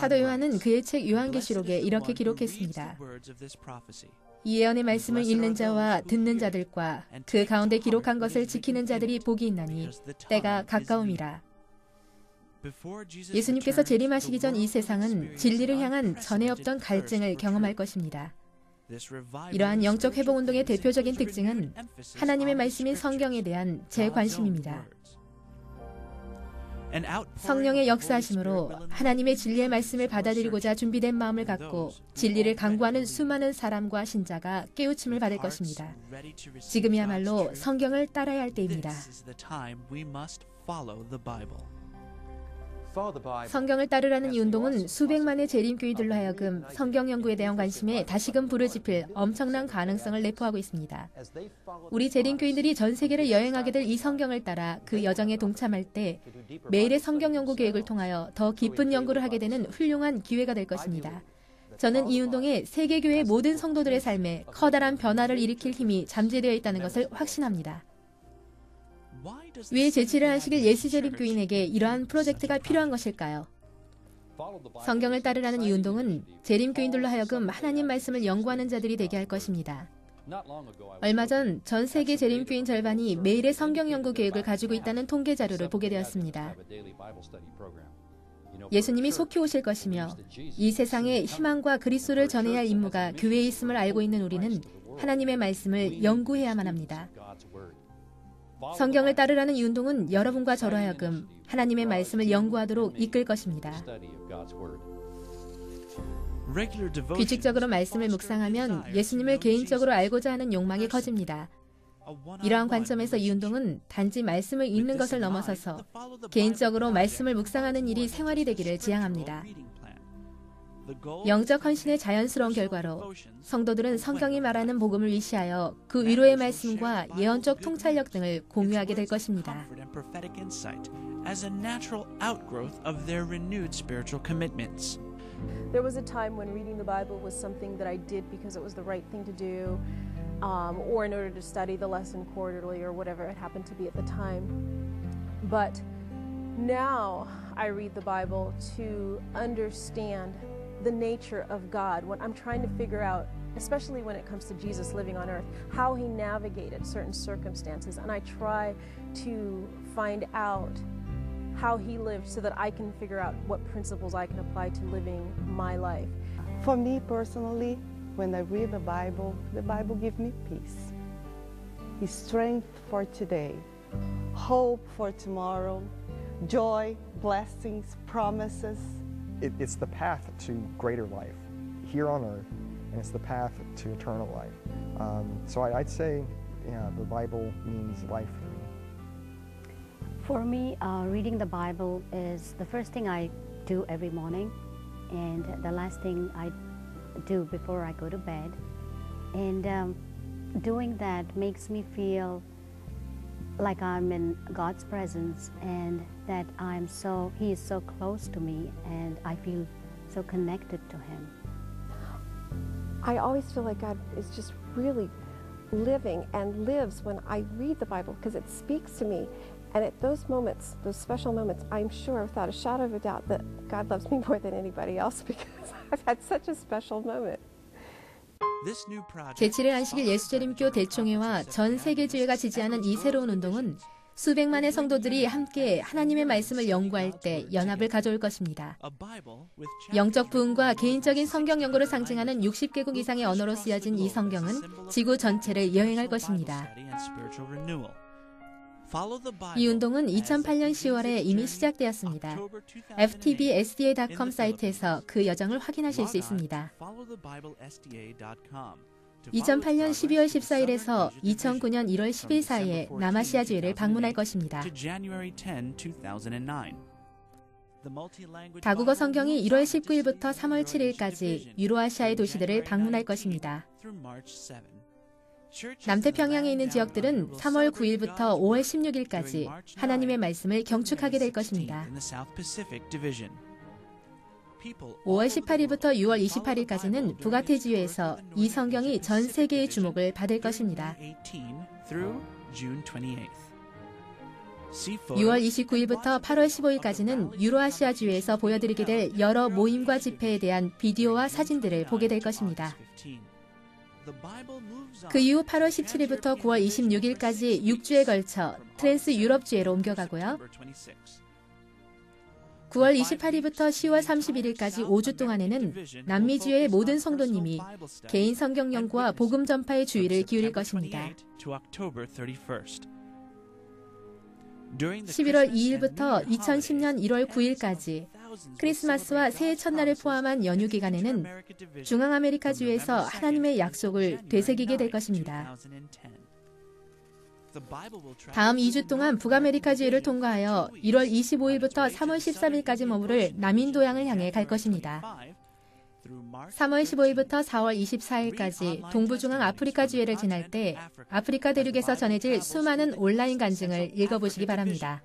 사도 요한은 그의 책 요한계시록에 이렇게 기록했습니다. 이 예언의 말씀을 읽는 자와 듣는 자들과 그 가운데 기록한 것을 지키는 자들이 복이 있나니 때가 가까움이라. 예수님께서 재림하시기 전 이 세상은 진리를 향한 전에 없던 갈증을 경험할 것입니다. 이러한 영적 회복 운동의 대표적인 특징은 하나님의 말씀인 성경에 대한 제 관심입니다. 성령의 역사하심으로 하나님의 진리의 말씀을 받아들이고자 준비된 마음을 갖고 진리를 강구하는 수많은 사람과 신자가 깨우침을 받을 것입니다. 지금이야말로 성경을 따라야 할 때입니다. 성경을 따르라는 이 운동은 수백만의 재림교회들로 하여금 성경 연구에 대한 관심에 다시금 부르짖힐 엄청난 가능성을 내포하고 있습니다. 우리 재림교인들이 전 세계를 여행하게 될 이 성경을 따라 그 여정에 동참할 때 매일의 성경 연구 계획을 통하여 더 깊은 연구를 하게 되는 훌륭한 기회가 될 것입니다. 저는 이 운동에 세계교회 모든 성도들의 삶에 커다란 변화를 일으킬 힘이 잠재되어 있다는 것을 확신합니다. 왜 제치를 하시길 예수재림 교인에게 이러한 프로젝트가 필요한 것일까요? 성경을 따르라는 이 운동은 재림 교인들로 하여금 하나님 말씀을 연구하는 자들이 되게 할 것입니다. 얼마 전 전 세계 재림 교인 절반이 매일의 성경 연구 계획을 가지고 있다는 통계 자료를 보게 되었습니다. 예수님이 속히 오실 것이며 이 세상에 희망과 그리스도를 전해야 할 임무가 교회에 있음을 알고 있는 우리는 하나님의 말씀을 연구해야만 합니다. 성경을 따르라는 이 운동은 여러분과 저로 하여금 하나님의 말씀을 연구하도록 이끌 것입니다. 규칙적으로 말씀을 묵상하면 예수님을 개인적으로 알고자 하는 욕망이 커집니다. 이러한 관점에서 이 운동은 단지 말씀을 읽는 것을 넘어서서 개인적으로 말씀을 묵상하는 일이 생활이 되기를 지향합니다. 영적 헌신의 자연스러운 결과로 성도들은 성경이 말하는 복음을 위시하여 그 위로의 말씀과 예언적 통찰력 등을 공유하게 될 것입니다. There was a time when reading the Bible was something that I did because it was the right thing to do, um, or in order to study the lesson quarterly, or whatever it happened to be at the time. But now I read the Bible to understand the nature of God when I'm trying to figure out, especially when it comes to Jesus living on earth, how he navigated certain circumstances. And I try to find out how he lived so that I can figure out what principles I can apply to living my life. For me personally, when I read the Bible, the Bible gives me peace, strength for today, hope for tomorrow, joy, blessings, promises. It, it's the path to greater life here on earth, and it's the path to eternal life. Um, so I, would say, yeah, the Bible means life for me. For me, uh, reading the Bible is the first thing I do every morning, and the last thing I do before I go to bed. And um, doing that makes me feel like I'm in God's presence and that I'm so, He is so close to me and I feel so connected to Him. I always feel like God is just really living and lives when I read the Bible because it speaks to me. And at those moments, those special moments, I'm sure without a shadow of a doubt that God loves me more than anybody else because I've had such a special moment. 제치를 안식일 예수재림교 대총회와 전 세계주의가 지지하는 이 새로운 운동은 수백만의 성도들이 함께 하나님의 말씀을 연구할 때 연합을 가져올 것입니다. 영적 부흥과 개인적인 성경 연구를 상징하는 60개국 이상의 언어로 쓰여진 이 성경은 지구 전체를 여행할 것입니다. 이 운동은 2008년 10월에 이미 시작되었습니다. ftbsda.com 사이트에서 그 여정을 확인하실 수 있습니다. 2008년 12월 14일에서 2009년 1월 10일 사이에 남아시아주의를 방문할 것입니다. 다국어 성경이 1월 19일부터 3월 7일까지 유로아시아의 도시들을 방문할 것입니다. 남태평양에 있는 지역들은 3월 9일부터 5월 16일까지 하나님의 말씀을 경축하게 될 것입니다. 5월 18일부터 6월 28일까지는 부가테지유에서 이 성경이 전 세계의 주목을 받을 것입니다. 6월 29일부터 8월 15일까지는 유로아시아 주에서 보여드리게 될 여러 모임과 집회에 대한 비디오와 사진들을 보게 될 것입니다. 그 이후 8월 17일부터 9월 26일까지 6주에 걸쳐 트랜스 유럽주에로 옮겨가고요. 9월 28일부터 10월 31일까지 5주 동안에는 남미주의 모든 성도님이 개인 성경 연구와 복음 전파의 주의를 기울일 것입니다. 11월 2일부터 2010년 1월 9일까지 크리스마스와 새해 첫날을 포함한 연휴 기간에는 중앙아메리카주에서 하나님의 약속을 되새기게 될 것입니다. 다음 2주 동안 북아메리카주를 통과하여 1월 25일부터 3월 13일까지 머무를 남인도양을 향해 갈 것입니다. 3월 15일부터 4월 24일까지 동부중앙 아프리카 주회를 지날 때 아프리카 대륙에서 전해질 수많은 온라인 간증을 읽어보시기 바랍니다.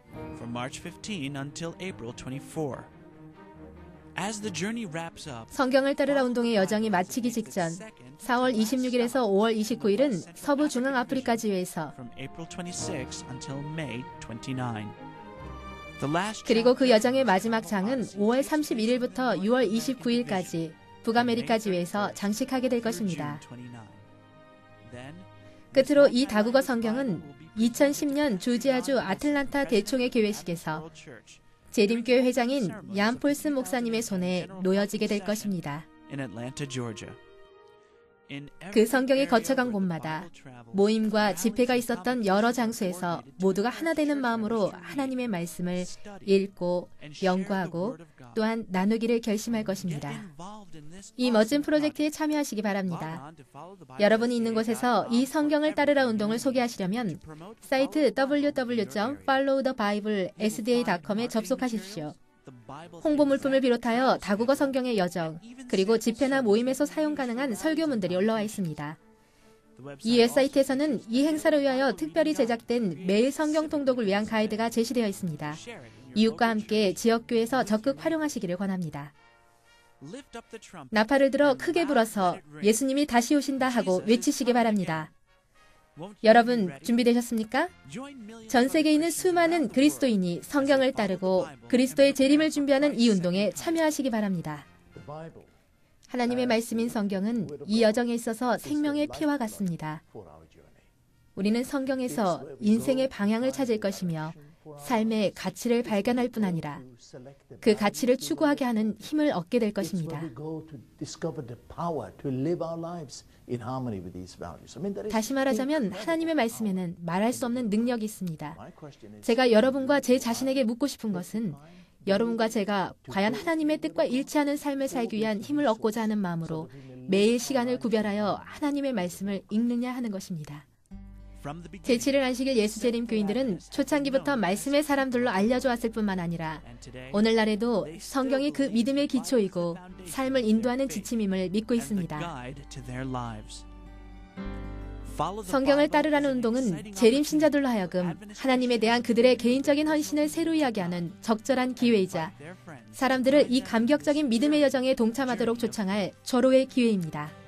성경을 따르라 운동의 여정이 마치기 직전 4월 26일에서 5월 29일은 서부 중앙 아프리카 주에서 그리고 그 여정의 마지막 장은 5월 31일부터 6월 29일까지 북아메리카 주에서 장식하게 될 것입니다. 끝으로 이 다국어 성경은 2010년 조지아주 아틀란타 대총회 교회식에서 재림교회 회장인 얀 폴슨 목사님의 손에 놓여지게 될 것입니다. 그 성경이 거쳐간 곳마다 모임과 집회가 있었던 여러 장소에서 모두가 하나 되는 마음으로 하나님의 말씀을 읽고 연구하고 또한 나누기를 결심할 것입니다. 이 멋진 프로젝트에 참여하시기 바랍니다. 여러분이 있는 곳에서 이 성경을 따르라 운동을 소개하시려면 사이트 www.followthebibleSDA.com에 접속하십시오. 홍보 물품을 비롯하여 다국어 성경의 여정, 그리고 집회나 모임에서 사용 가능한 설교문들이 올라와 있습니다. 이 웹사이트에서는 이 행사를 위하여 특별히 제작된 매일 성경 통독을 위한 가이드가 제시되어 있습니다. 이웃과 함께 지역교회에서 적극 활용하시기를 권합니다. 나팔을 들어 크게 불어서 예수님이 다시 오신다 하고 외치시기 바랍니다. 여러분 준비되셨습니까? 전 세계에 있는 수많은 그리스도인이 성경을 따르고 그리스도의 재림을 준비하는 이 운동에 참여하시기 바랍니다. 하나님의 말씀인 성경은 이 여정에 있어서 생명의 피와 같습니다. 우리는 성경에서 인생의 방향을 찾을 것이며 삶의 가치를 발견할 뿐 아니라 그 가치를 추구하게 하는 힘을 얻게 될 것입니다. 다시 말하자면 하나님의 말씀에는 말할 수 없는 능력이 있습니다. 제가 여러분과 제 자신에게 묻고 싶은 것은 여러분과 제가 과연 하나님의 뜻과 일치하는 삶을 살기 위한 힘을 얻고자 하는 마음으로 매일 시간을 구별하여 하나님의 말씀을 읽느냐 하는 것입니다. 제7일 안식일 예수재림 교인들은 초창기부터 말씀의 사람들로 알려져 왔을 뿐만 아니라 오늘날에도 성경이 그 믿음의 기초이고 삶을 인도하는 지침임을 믿고 있습니다. 성경을 따르라는 운동은 재림 신자들로 하여금 하나님에 대한 그들의 개인적인 헌신을 새로 이야기하는 적절한 기회이자 사람들을 이 감격적인 믿음의 여정에 동참하도록 초청할 절호의 기회입니다.